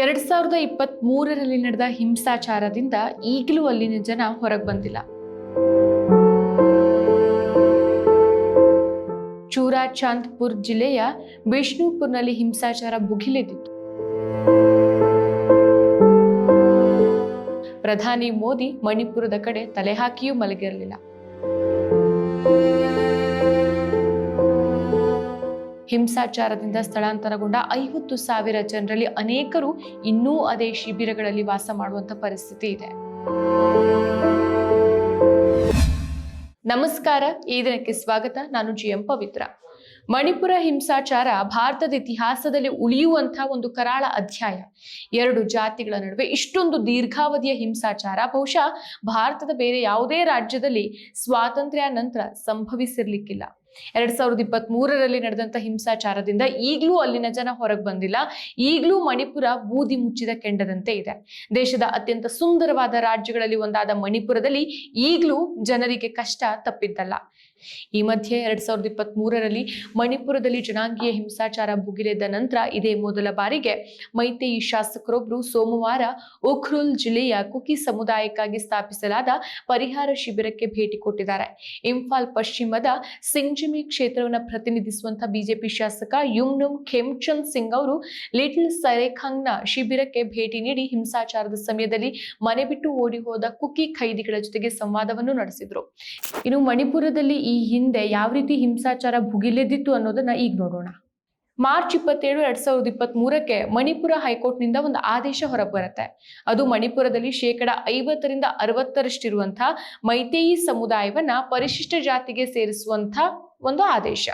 ಎರಡ್ ಸಾವಿರದ ಇಪ್ಪತ್ತ್ ಮೂರರಲ್ಲಿ ನಡೆದ ಹಿಂಸಾಚಾರದಿಂದ ಈಗಲೂ ಅಲ್ಲಿನ ಜನ ಹೊರಗೆ ಬಂದಿಲ್ಲ. ಚೂರಾ ಚಾಂದ್ಪುರ್ ಜಿಲ್ಲೆಯ ಬಿಷ್ಣುಪುರ್ನಲ್ಲಿ ಹಿಂಸಾಚಾರ ಭುಗಿಲೆದಿತ್ತು ಪ್ರಧಾನಿ ಮೋದಿ ಮಣಿಪುರದ ಕಡೆ ತಲೆ ಹಾಕಿಯೂ ಮಲಗಿರಲಿಲ್ಲ. ಹಿಂಸಾಚಾರದಿಂದ ಸ್ಥಳಾಂತರಗೊಂಡ ಐವತ್ತು ಸಾವಿರ ಜನರಲ್ಲಿ ಅನೇಕರು ಇನ್ನೂ ಅದೇ ಶಿಬಿರಗಳಲ್ಲಿ ವಾಸ ಮಾಡುವಂತ ಪರಿಸ್ಥಿತಿ ಇದೆ. ನಮಸ್ಕಾರ, ಈ ದಿನಕ್ಕೆ ಸ್ವಾಗತ. ನಾನು ಜಿ ಎಂ ಪವಿತ್ರ. ಮಣಿಪುರ ಹಿಂಸಾಚಾರ ಭಾರತದ ಇತಿಹಾಸದಲ್ಲಿ ಉಳಿಯುವಂತಹ ಒಂದು ಕರಾಳ ಅಧ್ಯಾಯ. ಎರಡು ಜಾತಿಗಳ ನಡುವೆ ಇಷ್ಟೊಂದು ದೀರ್ಘಾವಧಿಯ ಹಿಂಸಾಚಾರ, ಬಹುಶಃ ಭಾರತದ ಬೇರೆ ಯಾವುದೇ ರಾಜ್ಯದಲ್ಲಿ ಸ್ವಾತಂತ್ರ್ಯ ನಂತರ ಸಂಭವಿಸಿರ್ಲಿಕ್ಕಿಲ್ಲ. ಎರಡ್ ಸಾವಿರದ ಇಪ್ಪತ್ತ್ ಮೂರರಲ್ಲಿ ನಡೆದಂತ ಹಿಂಸಾಚಾರದಿಂದ ಈಗಲೂ ಅಲ್ಲಿನ ಜನ ಹೊರಗೆ ಬಂದಿಲ್ಲ. ಈಗಲೂ ಮಣಿಪುರ ಬೂದಿ ಮುಚ್ಚಿದ ಕೆಂಡದಂತೆ ಇದೆ. ದೇಶದ ಅತ್ಯಂತ ಸುಂದರವಾದ ರಾಜ್ಯಗಳಲ್ಲಿ ಒಂದಾದ ಮಣಿಪುರದಲ್ಲಿ ಈಗಲೂ ಜನರಿಗೆ ಕಷ್ಟ ತಪ್ಪಿದ್ದಲ್ಲ. ಈ ಮಧ್ಯೆ ಎರಡ್ ಸಾವಿರದ ಇಪ್ಪತ್ತ್ ಮೂರರಲ್ಲಿ ಮಣಿಪುರದಲ್ಲಿ ಜನಾಂಗೀಯ ಹಿಂಸಾಚಾರ ಭುಗಿಲೆದ್ದ ನಂತರ ಇದೇ ಮೊದಲ ಬಾರಿಗೆ ಮೈತೇಯಿ ಶಾಸಕರೊಬ್ಬರು ಸೋಮವಾರ ಉಖ್ರುಲ್ ಜಿಲ್ಲೆಯ ಕುಕಿ ಸಮುದಾಯಕ್ಕಾಗಿ ಸ್ಥಾಪಿಸಲಾದ ಪರಿಹಾರ ಶಿಬಿರಕ್ಕೆ ಭೇಟಿ ಕೊಟ್ಟಿದ್ದಾರೆ. ಇಂಫಾಲ್ ಪಶ್ಚಿಮದ ಸಿಂಗ್ಜಿಮಿ ಕ್ಷೇತ್ರವನ್ನು ಪ್ರತಿನಿಧಿಸುವಂತಹ ಬಿಜೆಪಿ ಶಾಸಕ ಯುಮ್ನುಮ್ ಖೇಮ್ಚಂದ್ ಸಿಂಗ್ ಅವರು ಲಿಟಲ್ ಸರೇಖಾಂಗ್ನ ಶಿಬಿರಕ್ಕೆ ಭೇಟಿ ನೀಡಿ ಹಿಂಸಾಚಾರದ ಸಮಯದಲ್ಲಿ ಮನೆ ಬಿಟ್ಟು ಓಡಿ ಹೋದ ಕುಕ್ಕಿ ಖೈದಿಗಳ ಜೊತೆಗೆ ಸಂವಾದವನ್ನು ನಡೆಸಿದ್ರು. ಇನ್ನು ಮಣಿಪುರದಲ್ಲಿ ಈ ಹಿಂದೆ ಯಾವ ರೀತಿ ಹಿಂಸಾಚಾರ ಭುಗಿಲೆದ್ದಿತ್ತು ಅನ್ನೋದನ್ನ ಈಗ ನೋಡೋಣ. ಮಾರ್ಚ್ ಇಪ್ಪತ್ತೇಳು, ಎರಡ್ ಸಾವಿರದ ಇಪ್ಪತ್ತ್ ಮೂರಕ್ಕೆ ಮಣಿಪುರ ಹೈಕೋರ್ಟ್ನಿಂದ ಒಂದು ಆದೇಶ ಹೊರಬರುತ್ತೆ ಅದು ಮಣಿಪುರದಲ್ಲಿ ಶೇಕಡ ಐವತ್ತರಿಂದ ಅರವತ್ತರಷ್ಟಿರುವಂತಹ ಮೈತೇಯಿ ಸಮುದಾಯವನ್ನ ಪರಿಶಿಷ್ಟ ಜಾತಿಗೆ ಸೇರಿಸುವಂತ ಒಂದು ಆದೇಶ.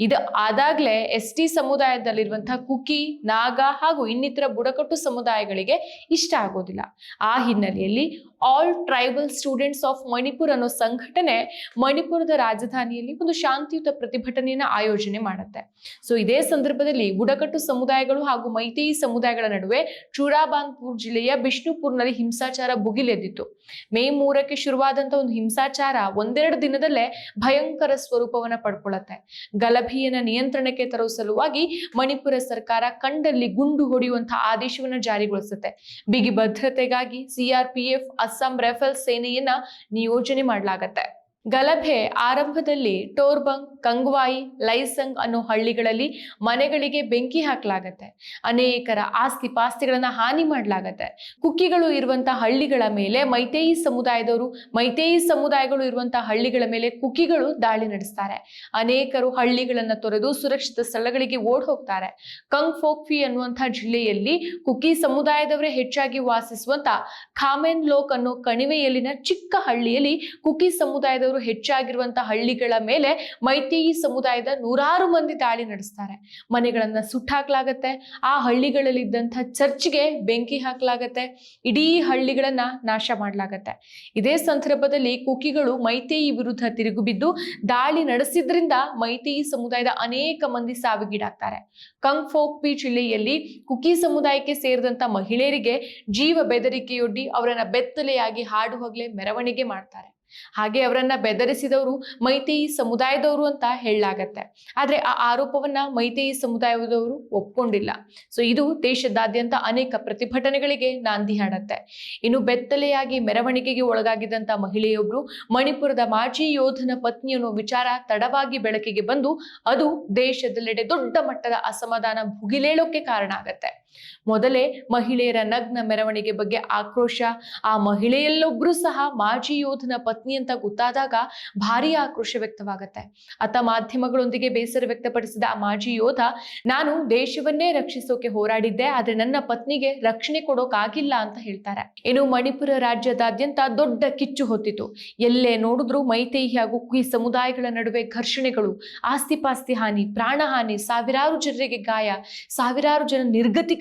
ಇದು ಆದಾಗ್ಲೇ ಎಸ್ ಟಿ ಸಮುದಾಯದಲ್ಲಿರುವಂತಹ ಕುಕಿ, ನಾಗ ಹಾಗೂ ಇನ್ನಿತರ ಬುಡಕಟ್ಟು ಸಮುದಾಯಗಳಿಗೆ ಇಷ್ಟ ಆಗೋದಿಲ್ಲ. ಆ ಹಿನ್ನೆಲೆಯಲ್ಲಿ All Tribal Students of Manipur ಅನ್ನೋ ಸಂಘಟನೆ ಮಣಿಪುರದ ರಾಜಧಾನಿಯಲ್ಲಿ ಒಂದು ಶಾಂತಿಯುತ ಪ್ರತಿಭಟನೆಯನ್ನು ಆಯೋಜನೆ ಮಾಡುತ್ತೆ. ಸೊ ಇದೇ ಸಂದರ್ಭದಲ್ಲಿ ಬುಡಕಟ್ಟು ಸಮುದಾಯಗಳು ಹಾಗೂ ಮೈತೇಯಿ ಸಮುದಾಯಗಳ ನಡುವೆ ಚೂರಾಬಾನ್ಪುರ್ ಜಿಲ್ಲೆಯ ಬಿಷ್ಣುಪುರ್ನಲ್ಲಿ ಹಿಂಸಾಚಾರ ಭುಗಿಲೆದ್ದಿತ್ತು. ಮೇ ಮೂರಕ್ಕೆ ಶುರುವಾದಂತಹ ಒಂದು ಹಿಂಸಾಚಾರ ಒಂದೆರಡು ದಿನದಲ್ಲೇ ಭಯಂಕರ ಸ್ವರೂಪವನ್ನ ಪಡ್ಕೊಳ್ಳುತ್ತೆ ಗಲಭೆಯನ್ನ ನಿಯಂತ್ರಣಕ್ಕೆ ತರುವ ಸಲುವಾಗಿ ಮಣಿಪುರ ಸರ್ಕಾರ ಕಂಡಲ್ಲಿ ಗುಂಡು ಹೊಡೆಯುವಂತಹ ಆದೇಶವನ್ನ ಜಾರಿಗೊಳಿಸುತ್ತೆ. ಬಿಗಿ ಭದ್ರತೆಗಾಗಿ ಸಿಆರ್ಪಿಎಫ್ ಅಸ್ಸಾಂ ರೈಫಲ್ಸ್ ಸೇನೆಯನ್ನ ನಿಯೋಜನೆ ಮಾಡಲಾಗತ್ತೆ. ಗಲಭೆ ಆರಂಭದಲ್ಲಿ ಟೋರ್ಬಂಗ್, ಕಂಗ್ವಾಯಿ, ಲೈಸಂಗ್ ಅನ್ನೋ ಹಳ್ಳಿಗಳಲ್ಲಿ ಮನೆಗಳಿಗೆ ಬೆಂಕಿ ಹಾಕಲಾಗತ್ತೆ. ಅನೇಕರ ಆಸ್ತಿ ಪಾಸ್ತಿಗಳನ್ನ ಹಾನಿ ಮಾಡಲಾಗತ್ತೆ. ಕುಕ್ಕಿಗಳು ಇರುವಂತಹ ಹಳ್ಳಿಗಳ ಮೇಲೆ, ಮೈತೇಯಿ ಸಮುದಾಯದವರು, ಮೈತೇಯಿ ಸಮುದಾಯಗಳು ಇರುವಂತಹ ಹಳ್ಳಿಗಳ ಮೇಲೆ ಕುಕ್ಕಿಗಳು ದಾಳಿ ನಡೆಸ್ತಾರೆ. ಅನೇಕರು ಹಳ್ಳಿಗಳನ್ನ ತೊರೆದು ಸುರಕ್ಷಿತ ಸ್ಥಳಗಳಿಗೆ ಓಡ್ ಹೋಗ್ತಾರೆ. ಕಂಗ್ ಫೋಕ್ಫಿ ಅನ್ನುವಂತಹ ಜಿಲ್ಲೆಯಲ್ಲಿ ಕುಕಿ ಸಮುದಾಯದವರೇ ಹೆಚ್ಚಾಗಿ ವಾಸಿಸುವಂತ ಖಾಮೆನ್ ಲೋಕ್ ಅನ್ನೋ ಕಣಿವೆಯಲ್ಲಿನ ಚಿಕ್ಕ ಹಳ್ಳಿಯಲ್ಲಿ ಕುಕಿ ಸಮುದಾಯದವರು ಹೆಚ್ಚಾಗಿರುವಂತಹ ಹಳ್ಳಿಗಳ ಮೇಲೆ ಮೈತೇಯಿ ಸಮುದಾಯದ ನೂರಾರು ಮಂದಿ ದಾಳಿ ನಡೆಸ್ತಾರೆ. ಮನೆಗಳನ್ನ ಸುಟ್ಟಾಕ್ಲಾಗತ್ತೆ. ಆ ಹಳ್ಳಿಗಳಲ್ಲಿ ಇದ್ದಂಥ ಚರ್ಚ್ಗೆ ಬೆಂಕಿ ಹಾಕ್ಲಾಗತ್ತೆ. ಇಡೀ ಹಳ್ಳಿಗಳನ್ನ ನಾಶ ಮಾಡ್ಲಾಗತ್ತೆ. ಇದೇ ಸಂದರ್ಭದಲ್ಲಿ ಕುಕಿಗಳು ಮೈತೇಯಿ ವಿರುದ್ಧ ತಿರುಗುಬಿದ್ದು ದಾಳಿ ನಡೆಸಿದ್ರಿಂದ ಮೈತೇಯಿ ಸಮುದಾಯದ ಅನೇಕ ಮಂದಿ ಸಾವಿಗೀಡಾಗ್ತಾರೆ. ಕಂಗ್ ಫೋಕ್ಪಿ ಜಿಲ್ಲೆಯಲ್ಲಿ ಕುಕಿ ಸಮುದಾಯಕ್ಕೆ ಸೇರಿದಂತ ಮಹಿಳೆಯರಿಗೆ ಜೀವ ಬೆದರಿಕೆಯೊಡ್ಡಿ ಅವರನ್ನ ಬೆತ್ತಲೆಯಾಗಿ ಹಾಡು ಹಗಲೆ ಮೆರವಣಿಗೆ ಮಾಡ್ತಾರೆ. ಹಾಗೆ ಅವರನ್ನ ಬೆದರಿಸಿದವರು ಮೈತೇಯಿ ಸಮುದಾಯದವರು ಅಂತ ಹೇಳಲಾಗತ್ತೆ. ಆದ್ರೆ ಆ ಆರೋಪವನ್ನ ಮೈತೇಯಿ ಸಮುದಾಯದವರು ಒಪ್ಕೊಂಡಿಲ್ಲ. ಸೊ ಇದು ದೇಶದಾದ್ಯಂತ ಅನೇಕ ಪ್ರತಿಭಟನೆಗಳಿಗೆ ನಾಂದಿ ಹಾಡತ್ತೆ. ಇನ್ನು ಬೆತ್ತಲೆಯಾಗಿ ಮೆರವಣಿಗೆಗೆ ಒಳಗಾಗಿದ್ದಂತ ಮಹಿಳೆಯೊಬ್ರು ಮಣಿಪುರದ ಮಾಜಿ ಯೋಧನ ಪತ್ನಿ ಅನ್ನೋ ವಿಚಾರ ತಡವಾಗಿ ಬೆಳಕಿಗೆ ಬಂದು ಅದು ದೇಶದೆಲ್ಲೆಡೆ ದೊಡ್ಡ ಮಟ್ಟದ ಅಸಮಾಧಾನ ಭುಗಿಲೇಳೋಕೆ ಕಾರಣ ಆಗತ್ತೆ. ಮೊದಲೇ ಮಹಿಳೆಯರ ನಗ್ನ ಮೆರವಣಿಗೆ ಬಗ್ಗೆ ಆಕ್ರೋಶ, ಆ ಮಹಿಳೆಯಲ್ಲೊಬ್ರು ಸಹ ಮಾಜಿ ಯೋಧನ ಪತ್ನಿ ಅಂತ ಗೊತ್ತಾದಾಗ ಭಾರಿ ಆಕ್ರೋಶ ವ್ಯಕ್ತವಾಗತ್ತೆ. ಅತ ಮಾಧ್ಯಮಗಳೊಂದಿಗೆ ಬೇಸರ ವ್ಯಕ್ತಪಡಿಸಿದ ಆ ಮಾಜಿ ಯೋಧ, ನಾನು ದೇಶವನ್ನೇ ರಕ್ಷಿಸೋಕೆ ಹೋರಾಡಿದ್ದೆ, ಆದ್ರೆ ನನ್ನ ಪತ್ನಿಗೆ ರಕ್ಷಣೆ ಕೊಡೋಕಾಗಿಲ್ಲ ಅಂತ ಹೇಳ್ತಾರೆ. ಇನ್ನು ಮಣಿಪುರ ರಾಜ್ಯದಾದ್ಯಂತ ದೊಡ್ಡ ಕಿಚ್ಚು ಹೊತ್ತಿತು. ಎಲ್ಲೇ ನೋಡಿದ್ರು ಮೈತೈ ಹಾಗೂ ಕುಯಿ ಸಮುದಾಯಗಳ ನಡುವೆ ಘರ್ಷಣೆಗಳು ಆಸ್ತಿ ಪಾಸ್ತಿ ಹಾನಿ, ಪ್ರಾಣಹಾನಿ, ಸಾವಿರಾರು ಜನರಿಗೆ ಗಾಯ, ಸಾವಿರಾರು ಜನ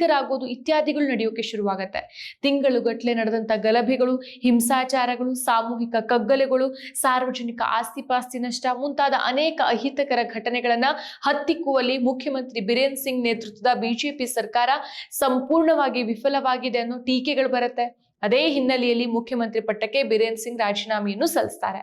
ನಿರ್ಗತಿಕರಾಗೋದು ಇತ್ಯಾದಿಗಳು ನಡೆಯೋಕೆ ಶುರುವಾಗತ್ತೆ. ತಿಂಗಳುಗಟ್ಟಲೆ ನಡೆದಂತ ಗಲಭೆಗಳು, ಹಿಂಸಾಚಾರಗಳು, ಸಾಮೂಹಿಕ ಕಗ್ಗಲೆಗಳು, ಸಾರ್ವಜನಿಕ ಆಸ್ತಿ ಪಾಸ್ತಿ ನಷ್ಟ ಮುಂತಾದ ಅನೇಕ ಅಹಿತಕರ ಘಟನೆಗಳನ್ನ ಹತ್ತಿಕ್ಕುವಲ್ಲಿ ಮುಖ್ಯಮಂತ್ರಿ ಬಿರೇನ್ ಸಿಂಗ್ ನೇತೃತ್ವದ ಬಿಜೆಪಿ ಸರ್ಕಾರ ಸಂಪೂರ್ಣವಾಗಿ ವಿಫಲವಾಗಿದೆ ಅನ್ನೋ ಟೀಕೆಗಳು ಬರುತ್ತೆ. ಅದೇ ಹಿನ್ನೆಲೆಯಲ್ಲಿ ಮುಖ್ಯಮಂತ್ರಿ ಪಟ್ಟಕ್ಕೆ ಬಿರೇನ್ ಸಿಂಗ್ ರಾಜೀನಾಮೆಯನ್ನು ಸಲ್ಲಿಸ್ತಾರೆ.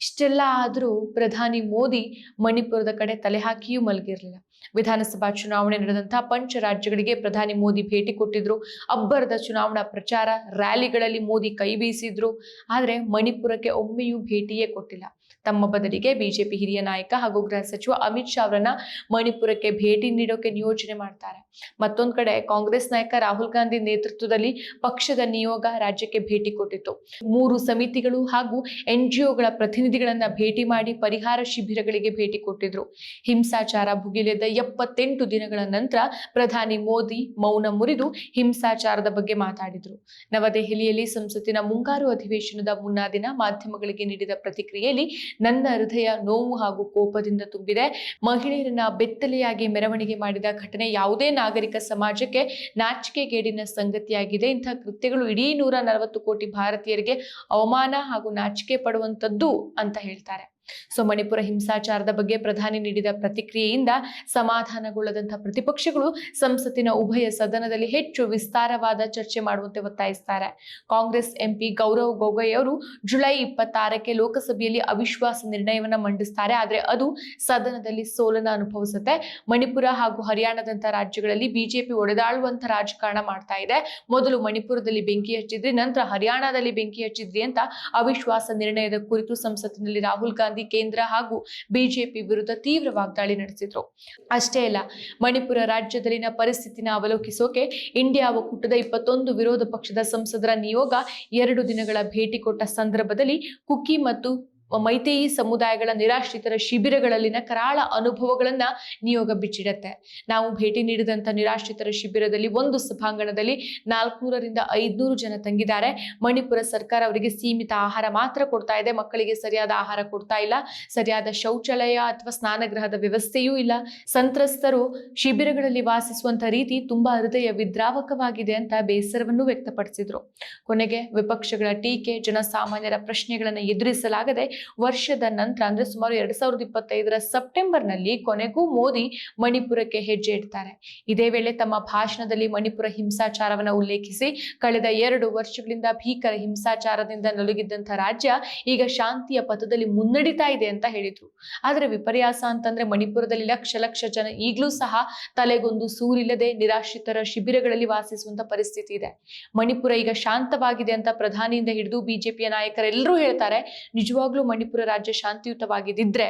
ಇಷ್ಟೆಲ್ಲ ಆದರೂ ಪ್ರಧಾನಿ ಮೋದಿ ಮಣಿಪುರದ ಕಡೆ ತಲೆ ಹಾಕಿಯೂ ಮಲಗಿರಲಿಲ್ಲ. ವಿಧಾನಸಭಾ ಚುನಾವಣೆ ನಡೆದಂತಹ ಪಂಚ ರಾಜ್ಯಗಳಿಗೆ ಪ್ರಧಾನಿ ಮೋದಿ ಭೇಟಿ ಕೊಟ್ಟಿದ್ರು. ಅಬ್ಬರದ ಚುನಾವಣಾ ಪ್ರಚಾರ, ರ್ಯಾಲಿಗಳಲ್ಲಿ ಮೋದಿ ಕೈ ಬೀಸಿದ್ರು. ಆದರೆ ಮಣಿಪುರಕ್ಕೆ ಒಮ್ಮೆಯೂ ಭೇಟಿಯೇ ಕೊಟ್ಟಿಲ್ಲ. ತಮ್ಮ ಬದಲಿಗೆ ಬಿಜೆಪಿ ಹಿರಿಯ ನಾಯಕ ಹಾಗೂ ಗೃಹ ಸಚಿವ ಅಮಿತ್ ಶಾ ಅವರನ್ನ ಮಣಿಪುರಕ್ಕೆ ಭೇಟಿ ನೀಡೋಕೆ ನಿಯೋಜನೆ ಮಾಡ್ತಾರೆ. ಮತ್ತೊಂದು ಕಡೆ ಕಾಂಗ್ರೆಸ್ ನಾಯಕ ರಾಹುಲ್ ಗಾಂಧಿ ನೇತೃತ್ವದಲ್ಲಿ ಪಕ್ಷದ ನಿಯೋಗ ರಾಜ್ಯಕ್ಕೆ ಭೇಟಿ ಕೊಟ್ಟಿತ್ತು. ಮೂರು ಸಮಿತಿಗಳು ಹಾಗೂ ಎನ್ ಜಿಒಗಳ ಪ್ರತಿನಿಧಿಗಳನ್ನ ಭೇಟಿ ಮಾಡಿ ಪರಿಹಾರ ಶಿಬಿರಗಳಿಗೆ ಭೇಟಿ ಕೊಟ್ಟಿದ್ರು. ಹಿಂಸಾಚಾರ ಭುಗಿಲೆದ ಎಪ್ಪತ್ತೆಂಟು ದಿನಗಳ ನಂತರ ಪ್ರಧಾನಿ ಮೋದಿ ಮೌನ ಮುರಿದು ಹಿಂಸಾಚಾರದ ಬಗ್ಗೆ ಮಾತಾಡಿದ್ರು. ನವದೆಹಲಿಯಲ್ಲಿ ಸಂಸತ್ತಿನ ಮುಂಗಾರು ಅಧಿವೇಶನದ ಮುನ್ನಾ ದಿನ ಮಾಧ್ಯಮಗಳಿಗೆ ನೀಡಿದ ಪ್ರತಿಕ್ರಿಯೆಯಲ್ಲಿ ನನ್ನ ಹೃದಯ ನೋವು ಹಾಗೂ ಕೋಪದಿಂದ ತುಂಬಿದೆ. ಮಹಿಳೆಯರನ್ನ ಬೆತ್ತಲೆಯಾಗಿ ಮೆರವಣಿಗೆ ಮಾಡಿದ ಘಟನೆ ಯಾವುದೇ ನಾಗರಿಕ ಸಮಾಜಕ್ಕೆ ನಾಚಿಕೆಗೇಡಿನ ಸಂಗತಿಯಾಗಿದೆ. ಇಂತಹ ಕೃತ್ಯಗಳು ಇಡೀ ನೂರ ನಲವತ್ತು ಕೋಟಿ ಭಾರತೀಯರಿಗೆ ಅವಮಾನ ಹಾಗೂ ನಾಚಿಕೆ ಪಡುವಂಥದ್ದು ಅಂತ ಹೇಳ್ತಾರೆ. ಸೊ ಮಣಿಪುರ ಹಿಂಸಾಚಾರದ ಬಗ್ಗೆ ಪ್ರಧಾನಿ ನೀಡಿದ ಪ್ರತಿಕ್ರಿಯೆಯಿಂದ ಸಮಾಧಾನಗೊಳ್ಳದಂತಹ ಪ್ರತಿಪಕ್ಷಗಳು ಸಂಸತ್ತಿನ ಉಭಯ ಸದನದಲ್ಲಿ ಹೆಚ್ಚು ವಿಸ್ತಾರವಾದ ಚರ್ಚೆ ಮಾಡುವಂತೆ ಒತ್ತಾಯಿಸುತ್ತಾರೆ ಕಾಂಗ್ರೆಸ್ ಎಂಪಿ ಗೌರವ್ ಗೊಗೊಯ್ ಅವರು ಜುಲೈ ಇಪ್ಪತ್ತಾರಕ್ಕೆ ಲೋಕಸಭೆಯಲ್ಲಿ ಅವಿಶ್ವಾಸ ನಿರ್ಣಯವನ್ನ ಮಂಡಿಸ್ತಾರೆ. ಆದರೆ ಅದು ಸದನದಲ್ಲಿ ಸೋಲನ ಅನುಭವಿಸುತ್ತೆ. ಮಣಿಪುರ ಹಾಗೂ ಹರಿಯಾಣದಂತಹ ರಾಜ್ಯಗಳಲ್ಲಿ ಬಿಜೆಪಿ ಒಡೆದಾಳುವಂತ ರಾಜಕಾರಣ ಮಾಡ್ತಾ ಇದೆ. ಮೊದಲು ಮಣಿಪುರದಲ್ಲಿ ಬೆಂಕಿ ಹಚ್ಚಿದ್ರಿ, ನಂತರ ಹರಿಯಾಣದಲ್ಲಿ ಬೆಂಕಿ ಹಚ್ಚಿದ್ರಿ ಅಂತ ಅವಿಶ್ವಾಸ ನಿರ್ಣಯದ ಕುರಿತು ಸಂಸತ್ತಿನಲ್ಲಿ ರಾಹುಲ್ ಗಾಂಧಿ ಕೇಂದ್ರ ಹಾಗೂ ಬಿಜೆಪಿ ವಿರುದ್ಧ ತೀವ್ರ ವಾಗ್ದಾಳಿ ನಡೆಸಿದ್ರು. ಅಷ್ಟೇ ಅಲ್ಲ, ಮಣಿಪುರ ರಾಜ್ಯದಲ್ಲಿನ ಪರಿಸ್ಥಿತಿನ ಅವಲೋಕಿಸೋಕೆ ಇಂಡಿಯಾ ಒಕ್ಕೂಟದ ಇಪ್ಪತ್ತೊಂದು ವಿರೋಧ ಪಕ್ಷದ ಸಂಸದರ ನಿಯೋಗ ಎರಡು ದಿನಗಳ ಭೇಟಿ ಕೊಟ್ಟ ಸಂದರ್ಭದಲ್ಲಿ ಕುಕ್ಕಿ ಮತ್ತು ಮೈತೇಯಿ ಸಮುದಾಯಗಳ ನಿರಾಶ್ರಿತರ ಶಿಬಿರಗಳಲ್ಲಿನ ಕರಾಳ ಅನುಭವಗಳನ್ನ ನಿಯೋಗ ಬಿಚ್ಚಿಡತ್ತೆ. ನಾವು ಭೇಟಿ ನೀಡಿದಂತ ನಿರಾಶ್ರಿತರ ಶಿಬಿರದಲ್ಲಿ ಒಂದು ಸಭಾಂಗಣದಲ್ಲಿ ನಾಲ್ಕುನೂರರಿಂದ ಐದ್ನೂರು ಜನ ತಂಗಿದ್ದಾರೆ. ಮಣಿಪುರ ಸರ್ಕಾರ ಅವರಿಗೆ ಸೀಮಿತ ಆಹಾರ ಮಾತ್ರ ಕೊಡ್ತಾ ಇದೆ. ಮಕ್ಕಳಿಗೆ ಸರಿಯಾದ ಆಹಾರ ಕೊಡ್ತಾ ಇಲ್ಲ. ಸರಿಯಾದ ಶೌಚಾಲಯ ಅಥವಾ ಸ್ನಾನಗೃಹದ ವ್ಯವಸ್ಥೆಯೂ ಇಲ್ಲ. ಸಂತ್ರಸ್ತರು ಶಿಬಿರಗಳಲ್ಲಿ ವಾಸಿಸುವಂತ ರೀತಿ ತುಂಬಾ ಹೃದಯ ವಿದ್ರಾವಕವಾಗಿದೆ ಅಂತ ಬೇಸರವನ್ನು ವ್ಯಕ್ತಪಡಿಸಿದ್ರು. ಕೊನೆಗೆ ವಿಪಕ್ಷಗಳ ಟೀಕೆ, ಜನಸಾಮಾನ್ಯರ ಪ್ರಶ್ನೆಗಳನ್ನು ಎದುರಿಸಲಾಗದೆ ವರ್ಷದ ನಂತರ, ಅಂದ್ರೆ ಸುಮಾರು ಎರಡ್ ಸಾವಿರದ ಇಪ್ಪತ್ತೈದರ ಸೆಪ್ಟೆಂಬರ್ನಲ್ಲಿ ಕೊನೆಗೂ ಮೋದಿ ಮಣಿಪುರಕ್ಕೆ ಹೆಜ್ಜೆ ಇಡ್ತಾರೆ. ಇದೇ ವೇಳೆ ತಮ್ಮ ಭಾಷಣದಲ್ಲಿ ಮಣಿಪುರ ಹಿಂಸಾಚಾರವನ್ನ ಉಲ್ಲೇಖಿಸಿ, ಕಳೆದ ಎರಡು ವರ್ಷಗಳಿಂದ ಭೀಕರ ಹಿಂಸಾಚಾರದಿಂದ ನಲುಗಿದ್ದಂತಹ ರಾಜ್ಯ ಈಗ ಶಾಂತಿಯ ಪಥದಲ್ಲಿ ಮುನ್ನಡಿತಾ ಇದೆ ಅಂತ ಹೇಳಿದ್ರು. ಆದ್ರೆ ವಿಪರ್ಯಾಸ ಅಂತಂದ್ರೆ ಮಣಿಪುರದಲ್ಲಿ ಲಕ್ಷ ಲಕ್ಷ ಜನ ಈಗಲೂ ಸಹ ತಲೆಗೊಂದು ಸೂರಿಲ್ಲದೆ ನಿರಾಶ್ರಿತರ ಶಿಬಿರಗಳಲ್ಲಿ ವಾಸಿಸುವಂತ ಪರಿಸ್ಥಿತಿ ಇದೆ. ಮಣಿಪುರ ಈಗ ಶಾಂತವಾಗಿದೆ ಅಂತ ಪ್ರಧಾನಿಯಿಂದ ಹಿಡಿದು ಬಿಜೆಪಿಯ ನಾಯಕರೆಲ್ಲರೂ ಹೇಳ್ತಾರೆ, ನಿಜವಾಗ್ಲೂ ಮಣಿಪುರ ರಾಜ್ಯ ಶಾಂತಿಯುತವಾಗಿದ್ದಿದ್ರೆ,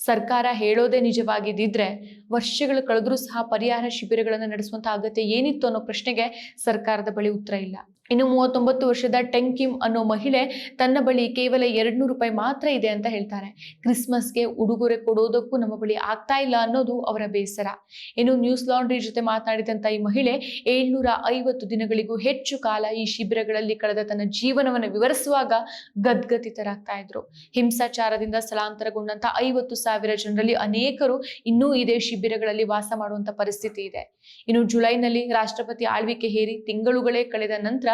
ಸರ್ಕಾರ ಹೇಳೋದೇ ನಿಜವಾಗಿದ್ದಿದ್ರೆ, ವರ್ಷಗಳು ಕಳೆದ್ರೂ ಸಹ ಪರಿಹಾರ ಶಿಬಿರಗಳನ್ನು ನಡೆಸುವಂತಹ ಅಗತ್ಯ ಏನಿತ್ತು ಅನ್ನೋ ಪ್ರಶ್ನೆಗೆ ಸರ್ಕಾರದ ಬಳಿ ಉತ್ತರ ಇಲ್ಲ. ಇನ್ನು ಮೂವತ್ತೊಂಬತ್ತು ವರ್ಷದ ಟೆಂಕಿಮ್ ಅನ್ನೋ ಮಹಿಳೆ ತನ್ನ ಬಳಿ ಕೇವಲ ಎರಡ್ನೂರು ರೂಪಾಯಿ ಮಾತ್ರ ಇದೆ ಅಂತ ಹೇಳ್ತಾರೆ. ಕ್ರಿಸ್ಮಸ್ಗೆ ಉಡುಗೊರೆ ಕೊಡೋದಕ್ಕೂ ನಮ್ಮ ಬಳಿ ಆಗ್ತಾ ಇಲ್ಲ ಅನ್ನೋದು ಅವರ ಬೇಸರ. ಇನ್ನು ನ್ಯೂಸ್ ಲಾಂಡ್ರಿ ಜೊತೆ ಮಾತನಾಡಿದಂತ ಈ ಮಹಿಳೆ ಏಳ್ನೂರ ಐವತ್ತು ದಿನಗಳಿಗೂ ಹೆಚ್ಚು ಕಾಲ ಈ ಶಿಬಿರಗಳಲ್ಲಿ ಕಳೆದ ತನ್ನ ಜೀವನವನ್ನು ವಿವರಿಸುವಾಗ ಗದ್ಗತಿತರಾಗ್ತಾ ಇದ್ರು. ಹಿಂಸಾಚಾರದಿಂದ ಸ್ಥಳಾಂತರಗೊಂಡಂತ ಐವತ್ತು ಸಾವಿರ ಜನರಲ್ಲಿ ಅನೇಕರು ಇನ್ನೂ ಇದೇ ಶಿಬಿರಗಳಲ್ಲಿ ವಾಸ ಮಾಡುವಂತ ಪರಿಸ್ಥಿತಿ ಇದೆ. ಇನ್ನು ಜುಲೈನಲ್ಲಿ ರಾಷ್ಟ್ರಪತಿ ಆಳ್ವಿಕೆ ಹೇರಿ ತಿಂಗಳುಗಳೇ ಕಳೆದ ನಂತರ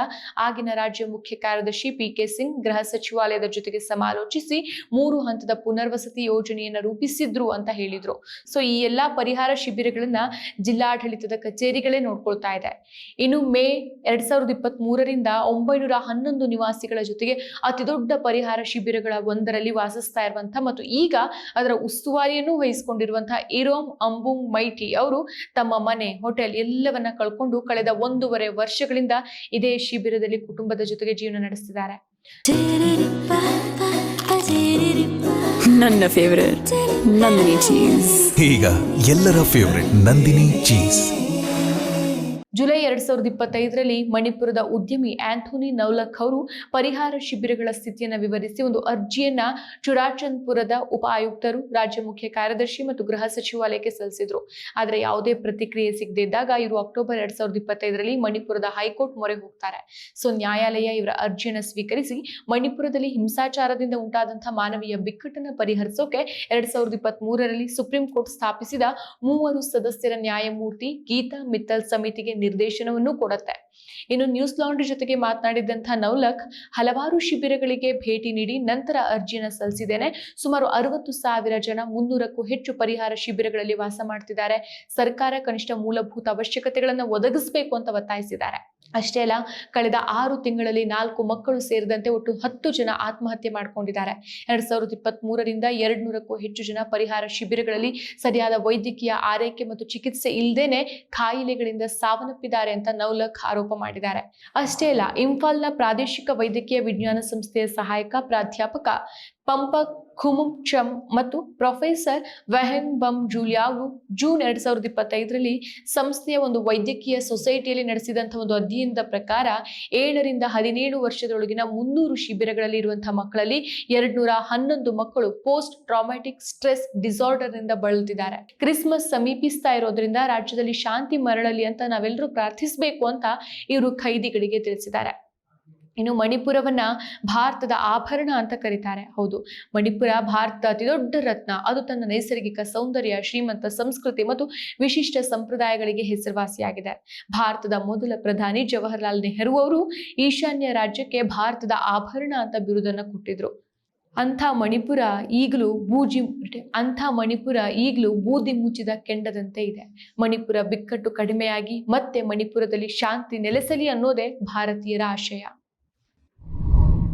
ಆಗಿನ ರಾಜ್ಯ ಮುಖ್ಯ ಕಾರ್ಯದರ್ಶಿ ಪಿಕೆ ಸಿಂಗ್ ಗೃಹ ಸಚಿವಾಲಯದ ಜೊತೆಗೆ ಸಮಾಲೋಚಿಸಿ ಮೂರು ಹಂತದ ಪುನರ್ವಸತಿ ಯೋಜನೆಯನ್ನು ರೂಪಿಸಿದ್ರು ಅಂತ ಹೇಳಿದ್ರು. ಸೊ ಈ ಎಲ್ಲಾ ಪರಿಹಾರ ಶಿಬಿರಗಳನ್ನ ಜಿಲ್ಲಾಡಳಿತದ ಕಚೇರಿಗಳೇ ನೋಡ್ಕೊಳ್ತಾ ಇದೆ. ಇನ್ನು ಮೇ ಎರಡ್ ಸಾವಿರದ ಇಪ್ಪತ್ತ್ ಮೂರರಿಂದ ಒಂಬೈನೂರ ಹನ್ನೊಂದು ನಿವಾಸಿಗಳ ಜೊತೆಗೆ ಅತಿ ದೊಡ್ಡ ಪರಿಹಾರ ಶಿಬಿರಗಳ ಒಂದರಲ್ಲಿ ವಾಸಿಸ್ತಾ ಇರುವಂತಹ ಮತ್ತು ಈಗ ಅದರ ಉಸ್ತುವಾರಿಯನ್ನು ವಹಿಸಿಕೊಂಡಿರುವಂತಹ ಇರೋಮ್ ಅಂಬುಂಗ್ ಮೈಟಿ ಅವರು ತಮ್ಮ ಮನೆ, ಹೋಟೆಲ್ ಎಲ್ಲವನ್ನ ಕಳ್ಕೊಂಡು ಕಳೆದ ಒಂದೂವರೆ ವರ್ಷಗಳಿಂದ ಇದೇ ಶಿಬಿರದಲ್ಲಿ ಕುಟುಂಬದ ಜೊತೆಗೆ ಜೀವನ ನಡೆಸ್ತಿದ್ದಾರೆ. ನನ್ನ ಫೇವರೇಟ್ ನಂದಿನಿ ಚೀಸ್ ಈಗ ಎಲ್ಲರ ಫೇವರೆಟ್ ನಂದಿನಿ ಚೀಸ್ ಜುಲೈ ಎರಡ್ ಸಾವಿರದ ಇಪ್ಪತ್ತೈದರಲ್ಲಿ ಮಣಿಪುರದ ಉದ್ಯಮಿ ಆಂಥೋನಿ ನೌಲಕ್ ಅವರು ಪರಿಹಾರ ಶಿಬಿರಗಳ ಸ್ಥಿತಿಯನ್ನು ವಿವರಿಸಿ ಒಂದು ಅರ್ಜಿಯನ್ನ ಚುರಾಚಂದ್ಪುರದ ಉಪ ಆಯುಕ್ತರು ರಾಜ್ಯ ಮುಖ್ಯ ಕಾರ್ಯದರ್ಶಿ ಮತ್ತು ಗೃಹ ಸಚಿವಾಲಯಕ್ಕೆ ಸಲ್ಲಿಸಿದ್ರು. ಆದರೆ ಯಾವುದೇ ಪ್ರತಿಕ್ರಿಯೆ ಸಿಗದೇ ಇದ್ದಾಗ ಇವರು ಅಕ್ಟೋಬರ್ ಎರಡ್ ಸಾವಿರದ ಇಪ್ಪತ್ತೈದರಲ್ಲಿ ಮಣಿಪುರದ ಹೈಕೋರ್ಟ್ ಮೊರೆ ಹೋಗ್ತಾರೆ. ಸೊ ನ್ಯಾಯಾಲಯ ಇವರ ಅರ್ಜಿಯನ್ನು ಸ್ವೀಕರಿಸಿ ಮಣಿಪುರದಲ್ಲಿ ಹಿಂಸಾಚಾರದಿಂದ ಉಂಟಾದಂತಹ ಮಾನವೀಯ ಬಿಕ್ಕಟ್ಟನ್ನು ಪರಿಹರಿಸೋಕೆ ಎರಡ್ ಸಾವಿರದ ಇಪ್ಪತ್ತ್ ಮೂರರಲ್ಲಿ ಸುಪ್ರೀಂ ಕೋರ್ಟ್ ಸ್ಥಾಪಿಸಿದ ಮೂವರು ಸದಸ್ಯರ ನ್ಯಾಯಮೂರ್ತಿ ಗೀತಾ ಮಿತ್ತಲ್ ಸಮಿತಿಗೆ ನಿರ್ದೇಶನವನ್ನು ಕೊಡುತ್ತೆ. ಇನ್ನು ನ್ಯೂಸ್ ಲಾಂಡ್ರಿ ಜೊತೆಗೆ ಮಾತನಾಡಿದಂತಹ ನೌಲಕ್, ಹಲವಾರು ಶಿಬಿರಗಳಿಗೆ ಭೇಟಿ ನೀಡಿ ನಂತರ ಅರ್ಜಿಯನ್ನು ಸಲ್ಲಿಸಿದ್ದೇನೆ. ಸುಮಾರು ಅರವತ್ತು ಸಾವಿರ ಜನ ಮುನ್ನೂರಕ್ಕೂ ಹೆಚ್ಚು ಪರಿಹಾರ ಶಿಬಿರಗಳಲ್ಲಿ ವಾಸ ಮಾಡ್ತಿದ್ದಾರೆ. ಸರ್ಕಾರ ಕನಿಷ್ಠ ಮೂಲಭೂತ ಅವಶ್ಯಕತೆಗಳನ್ನು ಒದಗಿಸಬೇಕು ಅಂತ ಒತ್ತಾಯಿಸಿದ್ದಾರೆ. ಅಷ್ಟೇ ಅಲ್ಲ, ಕಳೆದ ಆರು ತಿಂಗಳಲ್ಲಿ ನಾಲ್ಕು ಮಕ್ಕಳು ಸೇರಿದಂತೆ ಒಟ್ಟು ಹತ್ತು ಜನ ಆತ್ಮಹತ್ಯೆ ಮಾಡ್ಕೊಂಡಿದ್ದಾರೆ. ಎರಡ್ ಸಾವಿರದ ಇಪ್ಪತ್ತ್ ಮೂರರಿಂದ ಎರಡ್ ನೂರಕ್ಕೂ ಹೆಚ್ಚು ಜನ ಪರಿಹಾರ ಶಿಬಿರಗಳಲ್ಲಿ ಸರಿಯಾದ ವೈದ್ಯಕೀಯ ಆರೈಕೆ ಮತ್ತು ಚಿಕಿತ್ಸೆ ಇಲ್ಲದೇನೆ ಕಾಯಿಲೆಗಳಿಂದ ಸಾವನ್ನಪ್ಪಿದ್ದಾರೆ ಅಂತ ನೌಲಕ್ ಆರೋಪ ಮಾಡಿದ್ದಾರೆ. ಅಷ್ಟೇ ಅಲ್ಲ ಇಂಫಾಲ್ನ ಪ್ರಾದೇಶಿಕ ವೈದ್ಯಕೀಯ ವಿಜ್ಞಾನ ಸಂಸ್ಥೆಯ ಸಹಾಯಕ ಪ್ರಾಧ್ಯಾಪಕ ಪಂಪ ಖುಮುಚಮ್ ಮತ್ತು ಪ್ರೊಫೆಸರ್ ವೆಹೆನ್ ಬಮ್ ಜೂಲಿಯಾಗು ಜೂನ್ ಎರಡ್ ಸಾವಿರದ ಇಪ್ಪತ್ತೈದರಲ್ಲಿ ಸಂಸ್ಥೆಯ ಒಂದು ವೈದ್ಯಕೀಯ ಸೊಸೈಟಿಯಲ್ಲಿ ನಡೆಸಿದಂಥ ಒಂದು ಅಧ್ಯಯನದ ಪ್ರಕಾರ ಏಳರಿಂದ ಹದಿನೇಳು ವರ್ಷದೊಳಗಿನ ಮುನ್ನೂರು ಶಿಬಿರಗಳಲ್ಲಿ ಇರುವಂತಹ ಮಕ್ಕಳಲ್ಲಿ ಎರಡ್ ನೂರ ಹನ್ನೊಂದು ಮಕ್ಕಳು ಪೋಸ್ಟ್ ಟ್ರಾಮ್ಯಾಟಿಕ್ ಸ್ಟ್ರೆಸ್ ಡಿಸಾರ್ಡರ್ನಿಂದ ಬಳಲ್ತಿದ್ದಾರೆ ಕ್ರಿಸ್ಮಸ್ ಸಮೀಪಿಸ್ತಾ ಇರೋದ್ರಿಂದ ರಾಜ್ಯದಲ್ಲಿ ಶಾಂತಿ ಮರಳಲಿ ಅಂತ ನಾವೆಲ್ಲರೂ ಪ್ರಾರ್ಥಿಸಬೇಕು ಅಂತ ಇವರು ಖೈದಿಗಳಿಗೆ ತಿಳಿಸಿದ್ದಾರೆ. ಇನ್ನು ಮಣಿಪುರವನ್ನ ಭಾರತದ ಆಭರಣ ಅಂತ ಕರೀತಾರೆ. ಹೌದು. ಮಣಿಪುರ ಭಾರತದ ಅತಿದೊಡ್ಡ ರತ್ನ. ಅದು ತನ್ನ ನೈಸರ್ಗಿಕ ಸೌಂದರ್ಯ, ಶ್ರೀಮಂತ ಸಂಸ್ಕೃತಿ ಮತ್ತು ವಿಶಿಷ್ಟ ಸಂಪ್ರದಾಯಗಳಿಗೆ ಹೆಸರುವಾಸಿಯಾಗಿದೆ. ಭಾರತದ ಮೊದಲ ಪ್ರಧಾನಿ ಜವಾಹರ್ಲಾಲ್ ನೆಹರು ಅವರು ಈಶಾನ್ಯ ರಾಜ್ಯಕ್ಕೆ ಭಾರತದ ಆಭರಣ ಅಂತ ಬಿರುದನ್ನ ಕೊಟ್ಟಿದ್ರು. ಅಂಥ ಮಣಿಪುರ ಈಗಲೂ ಬೂಜಿ ಅಂಥ ಮಣಿಪುರ ಈಗಲೂ ಬೂದಿ ಮುಚ್ಚಿದ ಕೆಂಡದಂತೆ ಇದೆ. ಮಣಿಪುರ ಬಿಕ್ಕಟ್ಟು ಕಡಿಮೆಯಾಗಿ ಮತ್ತೆ ಮಣಿಪುರದಲ್ಲಿ ಶಾಂತಿ ನೆಲೆಸಲಿ ಅನ್ನೋದೇ ಭಾರತೀಯರ ಆಶಯ.